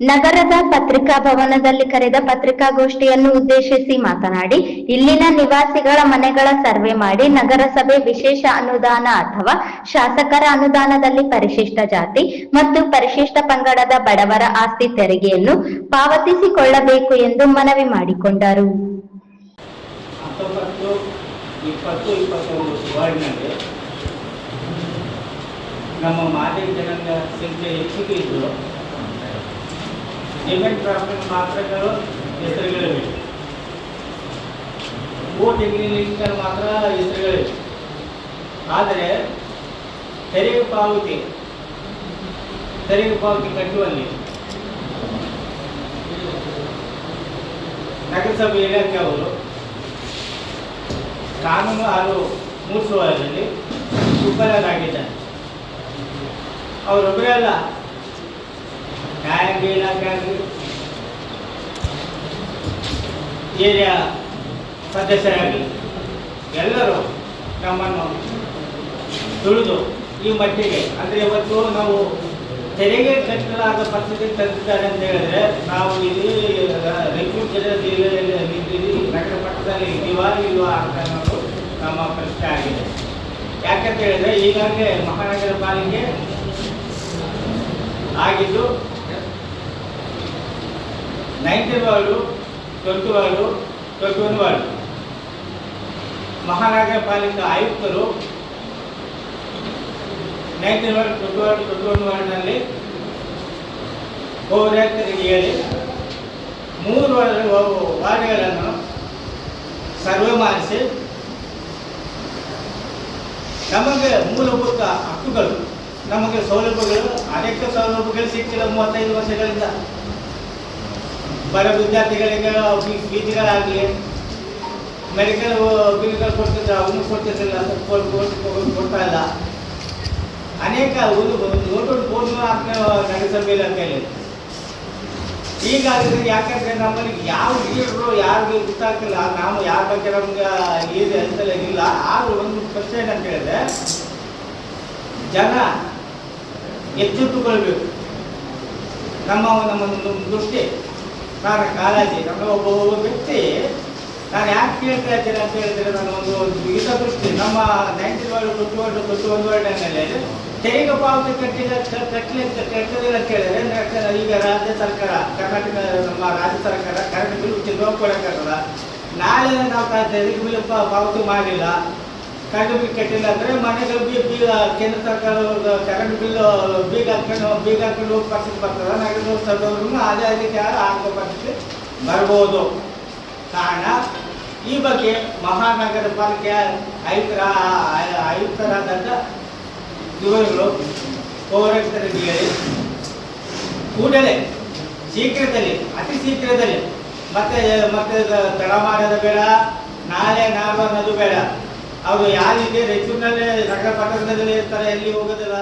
ನಗರದ ಪತ್ರಿಕಾ ಭವನದಲ್ಲಿ ಕರೆದ ಪತ್ರಿಕಾಗೋಷ್ಠಿಯನ್ನು ಉದ್ದೇಶಿಸಿ ಮಾತನಾಡಿ, ಇಲ್ಲಿನ ನಿವಾಸಿಗಳ ಮನೆಗಳ ಸರ್ವೆ ಮಾಡಿ ನಗರಸಭೆ ವಿಶೇಷ ಅನುದಾನ ಅಥವಾ ಶಾಸಕರ ಅನುದಾನದಲ್ಲಿ ಪರಿಶಿಷ್ಟ ಜಾತಿ ಮತ್ತು ಪರಿಶಿಷ್ಟ ಪಂಗಡದ ಬಡವರ ಆಸ್ತಿ ತೆರಿಗೆಯನ್ನು ಪಾವತಿಸಿಕೊಳ್ಳಬೇಕು ಎಂದು ಮನವಿ ಮಾಡಿಕೊಂಡರು. ನಮ್ಮ ಮಾದರಿ ಜನಾಂಗ ಸಂಖ್ಯೆ ಹೆಚ್ಚಿಗೆ ಇದ್ದು ಡಿಮೆಂಟ್ ಪ್ರಾಬ್ಲಮ್ ಮಾತ್ರಗಳು ಹೆಸರುಗಳಿವೆ. ಓಟಿಗೆ ಲಿಂಕಲ್ಲಿ ಮಾತ್ರ ಹೆಸರುಗಳಿವೆ. ಆದರೆ, ತೆರಿಗೆ ಪಾವತಿ ತೆರಿಗೆ ಪಾವತಿ ಕಟ್ಟುವಲ್ಲಿ ನಗರಸಭೆ ಇಲಾಖೆ ಅವರು ಕಾನೂನು ಹಾಗೂ ಮೂಡಿಸುವಲ್ಲಿ ವಿಫಲರಾಗಿದ್ದಾರೆ ಅವರೊಬ್ಬರೇ ಅಲ್ಲ ಇಲಾಖೆ ಏರಿಯಾ ಸದಸ್ಯರಾಗಲಿ ಎಲ್ಲರೂ ನಮ್ಮನ್ನು ತುಳಿದು ಈ ಮಟ್ಟಿಗೆ, ಅಂದರೆ ಇವತ್ತು ನಾವು ತೆರಿಗೆ ಕಟ್ಟಲಾದ ಪರಿಸ್ಥಿತಿ ತಂದಿದ್ದಾರೆ ಅಂತ ಹೇಳಿದ್ರೆ, ನಾವು ಇಲ್ಲಿ ರಾಯಚೂರು ಜಿಲ್ಲೆಯಲ್ಲಿ ಇಲ್ಲಿ ನಗರ ಮಟ್ಟದಲ್ಲಿ ಇದ್ದೀವಾ ಇಲ್ವಾ ಅಂತ ಅನ್ನೋದು ನಮ್ಮ ಪ್ರಶ್ನೆ ಆಗಿದೆ. ಯಾಕಂತ ಹೇಳಿದ್ರೆ, ಈಗಾಗಲೇ ಮಹಾನಗರ ಪಾಲಿಕೆ ಆಗಿದ್ದು nineteen ward twenty ward twenty one ward. ಮಹಾನಗರ ಪಾಲಿಕೆ ಆಯುಕ್ತರು nineteen ward twenty ward twenty one ವಾರ್ಡ್ನಲ್ಲಿ ಹೇಳಿ. ಮೂರು ವಾರ್ಡ್ ವಾರ್ಡ್ಗಳನ್ನು ಸರ್ವೆ ಮಾಡಿಸಿ. ನಮಗೆ ಮೂಲಭೂತ ಹಕ್ಕುಗಳು, ನಮಗೆ ಸೌಲಭ್ಯಗಳು, ಅನೇಕ ಸೌಲಭ್ಯಗಳು ಸಿಕ್ಕಿಲ್ಲ ಮೂವತ್ತೈದು ವರ್ಷಗಳಿಂದ. ಬಡ ವಿದ್ಯಾರ್ಥಿಗಳಿಗೆ ಫೀಸ್ಗಳಾಗಲಿ ಮೆಡಿಕಲ್ ಬಿಲ್ಗಳು ಕೊಡ್ತಿದ್ರೆ, ಅವನು ಕೊಡ್ತಿದ್ದಿಲ್ಲ ಕೊಡ್ತಾ ಇಲ್ಲ. ಅನೇಕ ಒಂದು ನೋಟು ಬೋರ್ಡ್ ನಗರಸಭೆ ಇಲಾಖೆಯಲ್ಲಿ ಈಗ ಅದು ಯಾಕಂದ್ರೆ ನಮ್ಮಲ್ಲಿ ಯಾವ ಲೀಡ್ರು ಯಾರಿಗೂ ಗೊತ್ತಾಗ್ತಿಲ್ಲ ನಾವು ಯಾರ ಬಗ್ಗೆ ನಮ್ಗೆ ಇದೆ ಅಂತಲೇ ಇಲ್ಲ. ಆದ್ರೂ ಒಂದು ಪ್ರಶ್ನೆ ಏನಂತ ಹೇಳಿದ್ರೆ, ಜನ ಎಚ್ಚೆತ್ತುಕೊಳ್ಬೇಕು. ನಮ್ಮ ನಮ್ಮ ದೃಷ್ಟಿ. ನಾನು ಕಾಲೇಜಿ ನಮ್ಮ ಒಬ್ಬ ಒಬ್ಬ ವ್ಯಕ್ತಿ, ನಾನು ಯಾಕೆ ಕೇಳ್ತಾ ಇದ್ದೇನೆ ಅಂತ ಹೇಳಿದ್ರೆ ನಾನು ಒಂದು ದೃಷ್ಟಿ, ನಮ್ಮ nineteen ward twenty ward twenty ward ವರ್ಲ್ಡ್ನಲ್ಲಿ ತೆರಿಗೆ ಪಾವತಿ ಕಟ್ಟಿಲ್ಲ ಕಟ್ಟಲಿ ಕಟ್ಟಲಿಲ್ಲ ಅಂತ ಹೇಳಿದ್ರೆ ಈಗ ರಾಜ್ಯ ಸರ್ಕಾರ, ಕರ್ನಾಟಕ, ನಮ್ಮ ರಾಜ್ಯ ಸರ್ಕಾರ ಕರೆಂಟ್ ಬಿಲ್ ಉಚಿತ ಕೊಡೋಕ್ಕಾಗಲ್ಲ ನಾಳೆ ನಾವು ಕಾಯ್ತಾ ತೆರಿಗೆ ಬಿಲ್ ಪಾವತಿ ಮಾಡಿಲ್ಲ. ಕರೆಂಟ್ ಬಿಲ್ ಕಟ್ಟಿಲ್ಲ ಅಂದರೆ ಮನೆಗೆ ಬಿ ಬೀಗ ಕೇಂದ್ರ ಸರ್ಕಾರ ಕರೆಂಟ್ ಬಿಲ್ ಬೀಗ ಹಾಕೊಂಡು ಬೀಗ ಹಾಕೊಂಡು ಹೋಗಿ ಪರಿಸ್ಥಿತಿ ಬರ್ತದೆ. ನಗರ ಸಭೆಯವ್ರೂ ಅದೇ ಅದಕ್ಕೆ ಆಗೋ ಪರಿಸ್ಥಿತಿ ಬರ್ಬೋದು. ಕಾರಣ, ಈ ಬಗ್ಗೆ ಮಹಾನಗರ ಪಾಲಿಕೆ ಆಯುಕ್ತರ ಆಯುಕ್ತರಾದಂಥ ಇವರುಗಳು ಪೌರಾಯುಕ್ತರಿಗೆ ಹೇಳಿ, ಕೂಡಲೇ ಶೀಘ್ರದಲ್ಲಿ, ಅತಿ ಶೀಘ್ರದಲ್ಲಿ ಮತ್ತೆ ಮತ್ತೆ ತಡ ಮಾಡೋದು ಬೇಡ, ನಾಳೆ ನಾಡು ಅನ್ನೋದು ಬೇಡ. ಅವರು ಯಾರಿಗೆ ರಾಯಚೂರಿನಲ್ಲೇ ನಗರ ಪಟ್ಟಣದಲ್ಲಿ ಇರ್ತಾರೆ ಎಲ್ಲಿ ಹೋಗೋದಿಲ್ಲ.